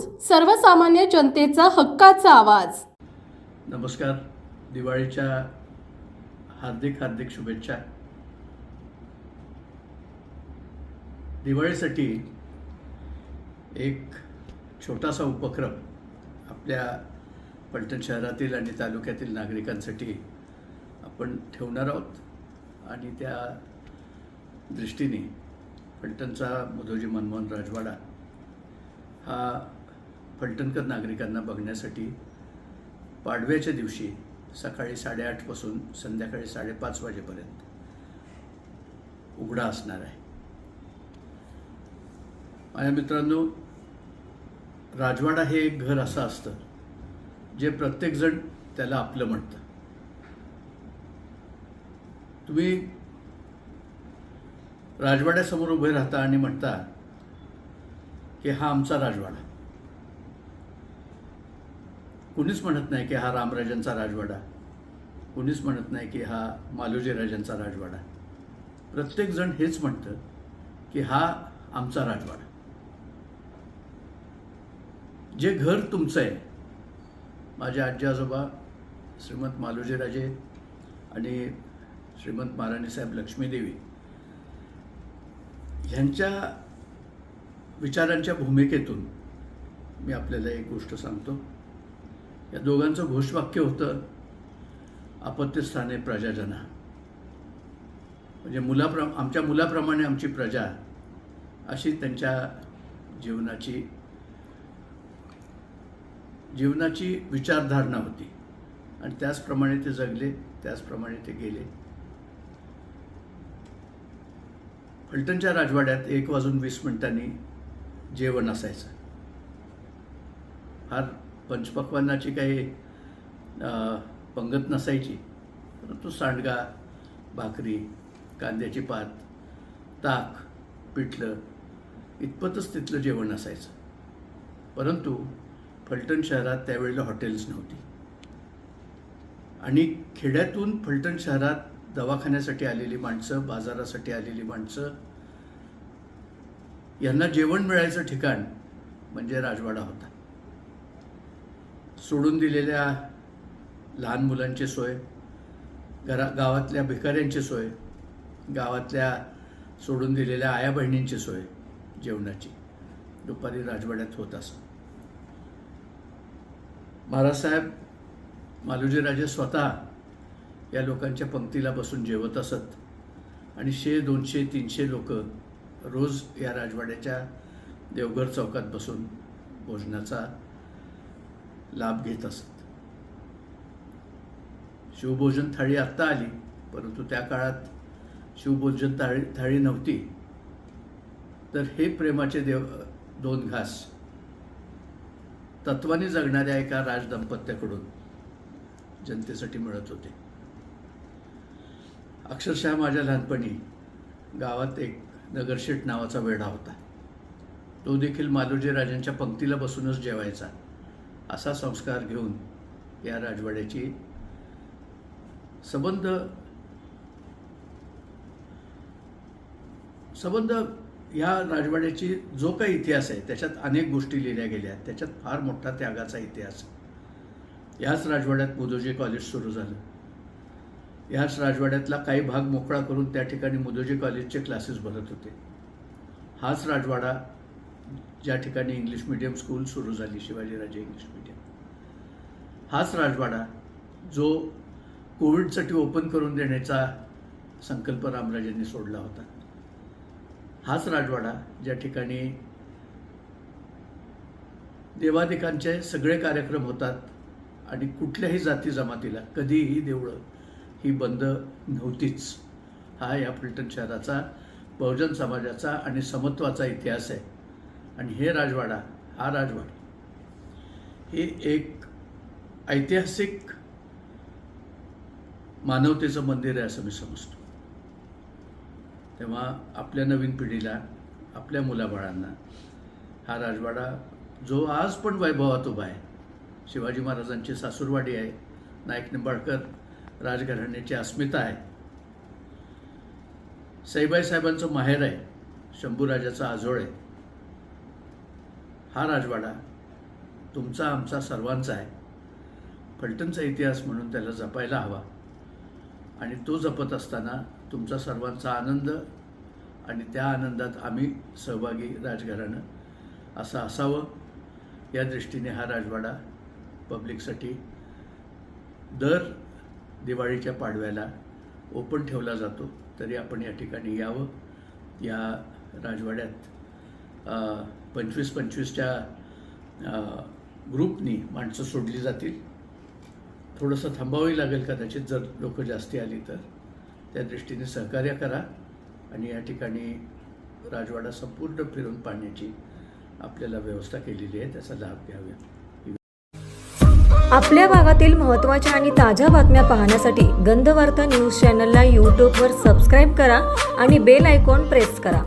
सर्वसामान्य जनतेचा हक्काचा आवाज. नमस्कार. दिवाळीच्या हार्दिक हार्दिक शुभेच्छा. दिवाळीसाठी एक छोटासा उपक्रम आपल्या पलटण शहरातील आणि तालुक्यातील नागरिकांसाठी आपण ठेवणार आहोत. आणि त्या दृष्टीने पलटणचा मुधोजी मनमोहन राजवाडा हा फलटणकर नागरिकांना बघण्यासाठी पाडव्याच्या दिवशी सकाळी साडेआठपासून संध्याकाळी साडेपाच वाजेपर्यंत उघडा असणार आहे. माझ्या मित्रांनो राजवाडा हे एक घर असं असतं जे प्रत्येकजण त्याला आपलं म्हणतं. तुम्ही राजवाड्यासमोर उभे राहता आणि म्हणता की हा आमचा राजवाडा. कुणीच म्हणत नाही की हा रामराजांचा राजवाडा. कुणीच म्हणत नाही की हा मालोजी राजांचा राजवाडा. प्रत्येकजण हेच म्हणतं की हा आमचा राजवाडा. जे घर तुमचं आहे माझे आजी आजोबा श्रीमंत मालोजीराजे आणि श्रीमंत महाराणीसाहेब लक्ष्मीदेवी ह्यांच्या विचारांच्या भूमिकेतून मी आपल्याला एक गोष्ट सांगतो. या दोघांचं घोषवाक्य होतं आपत्तीस्थाने प्रजाजना. म्हणजे मुलाप्र आमच्या मुलाप्रमाणे आमची प्रजा अशी त्यांच्या जीवनाची जीवनाची विचारधारणा होती. आणि त्याचप्रमाणे ते जगले त्याचप्रमाणे ते गेले. फलटणच्या राजवाड्यात एक वाजून वीस मिनिटांनी जेवण असायचं. फार पंचपक्वान्नाची काही पंगत नसायची. परंतु सांडगा भाकरी कांद्याची पात ताक पिठलं इतपतच तिथलं जेवण असायचं. परंतु फलटण शहरात त्यावेळेला हॉटेल्स नव्हती. आणि खेड्यातून फलटण शहरात दवाखान्यासाठी आलेली माणसं बाजारासाठी आलेली माणसं यांना जेवण मिळायचं ठिकाण म्हणजे राजवाडा होता. सोडून दिलेल्या लहान मुलांची सोय घरा गावातल्या भिकाऱ्यांची सोय गावातल्या सोडून दिलेल्या आया बहिणींची सोय जेवणाची. दुपारी राजवाड्यात होत असत महाराजसाहेब मालोजीराजे स्वतः या लोकांच्या पंक्तीला बसून जेवत असत आणि शे दोनशे तीनशे लोक रोज या राजवाड्याच्या देवघर चौकात बसून भोजनाचा लाभ घेत असत. शिवभोजन थाळी आत्ता आली परंतु त्या काळात शिवभोजन थाळी थाळी नव्हती. तर हे प्रेमाचे देव दोन घास. तत्वाने जगणाऱ्या एका राजदंपत्याकडून जनतेसाठी मिळत होते. अक्षरशः माझ्या लहानपणी गावात एक नगरशेठ नावाचा वेढा होता. तो देखील मालोजी राजांच्या पंक्तीला बसूनच जेवायचा. असा संस्कार घेऊन या राजवाड्याची संबंध संबंध ह्या राजवाड्याची जो काही इतिहास आहे त्याच्यात अनेक गोष्टी लिहिल्या गेल्या आहेत. त्याच्यात फार मोठा त्यागाचा इतिहास याच राजवाड्यात मुदोजी कॉलेज सुरू झालं. याच राजवाड्यातला काही भाग मोकळा करून त्या ठिकाणी मुदोजी कॉलेजचे क्लासेस भरत होते. हाच राजवाडा ज्या ठिकाणी इंग्लिश मिडियम स्कूल सुरू झाली शिवाजीराजे इंग्लिश मिडियम हाच राजवाडा जो कोविडसाठी ओपन करून देण्याचा संकल्प रामराजांनी सोडला होता. हाच राजवाडा ज्या ठिकाणी देवादिकांचे सगळे कार्यक्रम होतात आणि कुठल्याही जाती जमातीला कधीही देवळं ही बंद नव्हतीच. हा या फलटण शहराचा बहुजन समाजाचा आणि समत्वाचा इतिहास आहे. आणि हे राजवाडा हा राजवाडा हे एक ऐतिहासिक मानवतेचं मंदिर आहे असं मी समजतो. तेव्हा आपल्या नवीन पिढीला आपल्या मुलाबाळांना हा राजवाडा जो आज पण वैभवात उभा आहे शिवाजी महाराजांची सासूरवाडी आहे नाईक निंबाळकर राजघराण्याची अस्मिता आहे सईबाई साहेबांचं माहेर आहे शंभूराजाचा आजोळ आहे हा राजवाडा तुमचा आमचा सर्वांचा आहे. फलटणचा इतिहास म्हणून त्याला जपायला हवा. आणि तो जपत असताना तुमचा सर्वांचा आनंद आणि त्या आनंदात आम्ही सहभागी राजघराणं असं असावं. या दृष्टीने हा राजवाडा पब्लिकसाठी दर दिवाळीच्या पाडव्याला ओपन ठेवला जातो. तरी आपण या ठिकाणी यावं. या राजवाड्यात पंचवीस पंचवीसच्या ग्रुपनी माणसं सोडली जातील. थोडंसं थांबावंही लागेल कदाचित जर लोकं जास्ती आली तर. त्या दृष्टीने सहकार्य करा आणि या ठिकाणी राजवाडा संपूर्ण फिरून पाहण्याची आपल्याला व्यवस्था केलेली आहे त्याचा लाभ घ्यावा. आपल्या भागातील महत्त्वाच्या आणि ताज्या बातम्या पाहण्यासाठी गंधवार्ता न्यूज चॅनलला यूट्यूबवर सबस्क्राईब करा आणि बेल आयकॉन प्रेस करा.